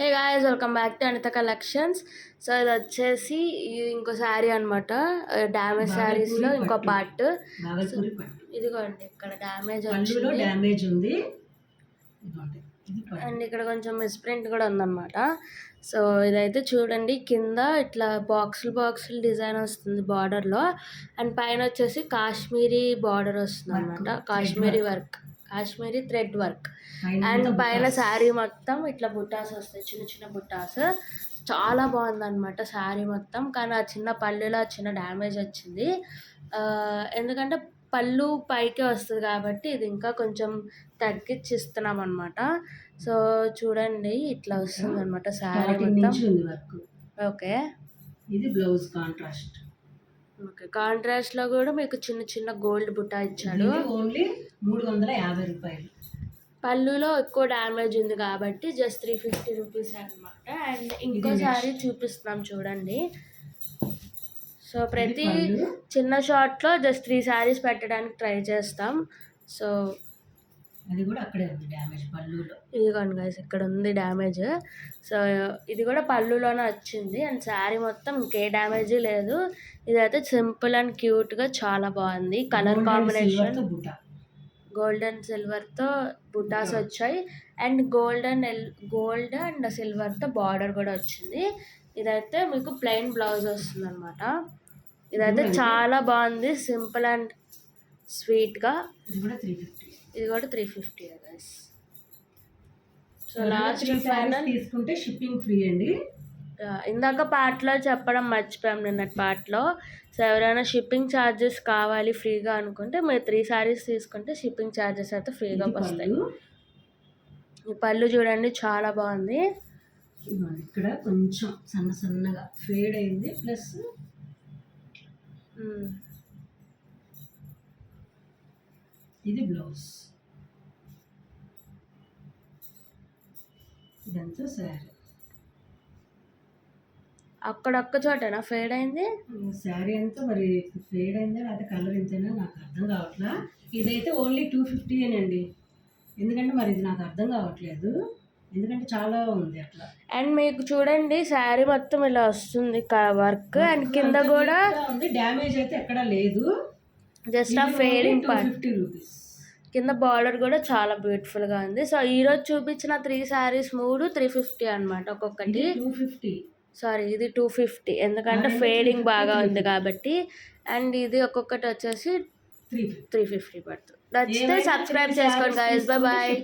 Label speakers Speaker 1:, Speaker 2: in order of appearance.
Speaker 1: Hey guys welcome back to Anitha collections so ఇది వచ్చేసి ఇంకో శారీ అనమాట డ్యామేజ్ శారీస్లో ఇంకో పార్ట్ ఇదిగోండి ఇక్కడ డ్యామేజ్
Speaker 2: డ్యామేజ్ ఉంది.
Speaker 1: అండ్ ఇక్కడ కొంచెం మిస్ప్రింట్ కూడా ఉందన్నమాట. సో ఇదైతే చూడండి కింద ఇట్లా బాక్సులు బాక్సులు డిజైన్ వస్తుంది బార్డర్లో అండ్ పైన వచ్చేసి కాశ్మీరీ బార్డర్ వస్తుంది అనమాట Kashmiri work Kashmiri thread work. And పైన. శారీ మొత్తం ఇట్లా బుట్టాస్ వస్తాయి చిన్న చిన్న బుట్టాస్ చాలా బాగుంది అనమాట శారీ మొత్తం. కానీ ఆ చిన్న పళ్ళులో చిన్న డ్యామేజ్ వచ్చింది. ఎందుకంటే పళ్ళు పైకే వస్తుంది కాబట్టి ఇది ఇంకా కొంచెం తగ్గించి ఇస్తున్నాం అనమాట సో చూడండి ఇట్లా వస్తుంది అనమాట శారీ మొత్తం. ఓకే.
Speaker 2: ఇది బ్లౌజ్ కాంట్రాస్ట్.
Speaker 1: ఓకే. కాంట్రాస్ట్లో కూడా మీకు చిన్న చిన్న గోల్డ్ బుట్ట ఇచ్చాడు.
Speaker 2: ఓన్లీ మూడు వందల యాభై రూపాయలు.
Speaker 1: పళ్ళులో ఎక్కువ డ్యామేజ్ ఉంది కాబట్టి జస్ట్ త్రీ ఫిఫ్టీ రూపీస్ అనమాట అండ్ ఇంకో
Speaker 2: next.
Speaker 1: సారీ చూపిస్తున్నాం చూడండి. సో ప్రతి. చిన్న షార్ట్లో జస్ట్ త్రీ శారీస్ పెట్టడానికి ట్రై చేస్తాం. సో
Speaker 2: అది కూడా అక్కడే ఉంది డ్యామేజ్ పళ్ళులో
Speaker 1: ఇదిగోండి గైస్ ఇక్కడ ఉంది డ్యామేజ్. సో ఇది కూడా పళ్ళులోనే వచ్చింది. అండ్ శారీ మొత్తం ఇంకే డ్యామేజ్ లేదు. ఇదైతే సింపుల్ అండ్ క్యూట్గా చాలా బాగుంది. కలర్ కాంబినేషన్
Speaker 2: silver తో బుట్ట
Speaker 1: గోల్డ్ అండ్ సిల్వర్తో బుటాస్ వచ్చాయి. అండ్ గోల్డ్ అండ్ ఎల్ గోల్డ్ అండ్ సిల్వర్తో బార్డర్ కూడా వచ్చింది. ఇదైతే మీకు ప్లెయిన్ బ్లౌజ్ వస్తుంది అనమాట ఇదైతే చాలా బాగుంది. సింపుల్ అండ్ స్వీట్గా
Speaker 2: ఇది కూడా త్రీ ఫిఫ్టీ
Speaker 1: ఇది కూడా three fifty guys so last final
Speaker 2: తీసుకుంటే షిప్పింగ్ ఫ్రీ అండి.
Speaker 1: ఇందాక పార్ట్లో చెప్పడం మర్చిపోయాం నిన్నటి పార్ట్లో సో ఎవరైనా షిప్పింగ్ ఛార్జెస్ కావాలి ఫ్రీగా అనుకుంటే మీరు త్రీ శారీస్ తీసుకుంటే షిప్పింగ్ ఛార్జెస్ అయితే ఫ్రీగా వస్తాయి.
Speaker 2: పళ్ళు.
Speaker 1: ఈ పళ్ళు చూడండి చాలా బాగుంది.
Speaker 2: ఇక్కడ కొంచెం సన్న సన్నగా ఫేడ్ అయింది. ప్లస్ ఇది బ్లౌజ్. ఇదంతా శారీ.
Speaker 1: అక్కడొక్క చోటనా? ఫేడ్ అయింది?
Speaker 2: శారీ అంతా మరి ఫేడ్ అయిందా లేకపోతే కలర్ ఎంతైనా నాకు అర్థం కావట్లా? ఇదైతే ఓన్లీ టూ ఫిఫ్టీయేనండి ఎందుకంటే మరి ఇది నాకు అర్థం కావట్లేదు. ఎందుకంటే చాలా ఉంది అట్లా.
Speaker 1: అండ్ మీకు చూడండి శారీ మొత్తం ఇలా వస్తుంది వర్క్ అండ్ కింద కూడా
Speaker 2: ఉంది. డ్యామేజ్ అయితే ఎక్కడా లేదు.
Speaker 1: జస్ట్ ఆ ఫేడింగ్ పార్ట్ కింద బార్డర్ కూడా చాలా బ్యూటిఫుల్గా ఉంది. సో ఈరోజు చూపించిన త్రీ శారీస్ మూడు త్రీ ఫిఫ్టీ అనమాట ఒక్కొక్కటి.
Speaker 2: టూ ఫిఫ్టీ
Speaker 1: సారీ ఇది టూ ఫిఫ్టీ ఎందుకంటే ఫేడింగ్
Speaker 2: 250,
Speaker 1: బాగా ఉంది కాబట్టి. అండ్ ఇది ఒక్కొక్కటి వచ్చేసి
Speaker 2: త్రీ ఫిఫ్టీ
Speaker 1: పడుతుంది. నచ్చితే సబ్స్క్రైబ్ చేసుకోండి గాయస్ బాయ్ బాయ్